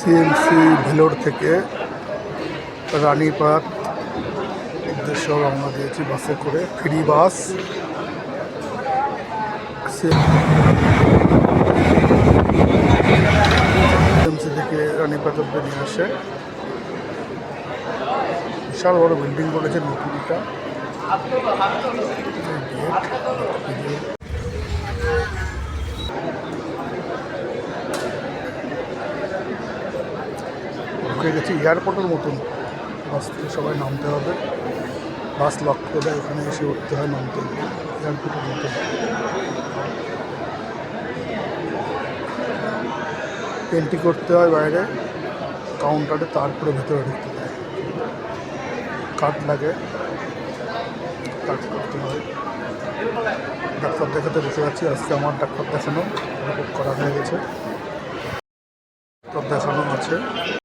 CMC, Vellore থেকে রানীপাত উদ্দেশ্য রওনা দিয়েছি বাসে করে। ফ্রি বাস। সিএমসি থেকে রানীপাত অব্দি নিয়ে আসে। বিশাল বড় বিল্ডিং করেছে নতুনটা। ঢুকে গেছি। এয়ারপোর্টের মতন বাস থেকে সবাই নামতে হবে। বাস লক করে এখানে এসে উঠতে হয় নামতে এয়ারপোর্টের মতন এন্ট্রি করতে হয় বাইরে কাউন্টারে তারপরে ভেতরে ঢুকতে হয়। কার্ড লাগে। কার্ড করতে হয়। ডাক্তার দেখাতে বসে আছি, আজকে আমার ডাক্তার দেখানো রিপোর্ট করা হয়ে গেছে। ডাক্তার দেখানো আছে।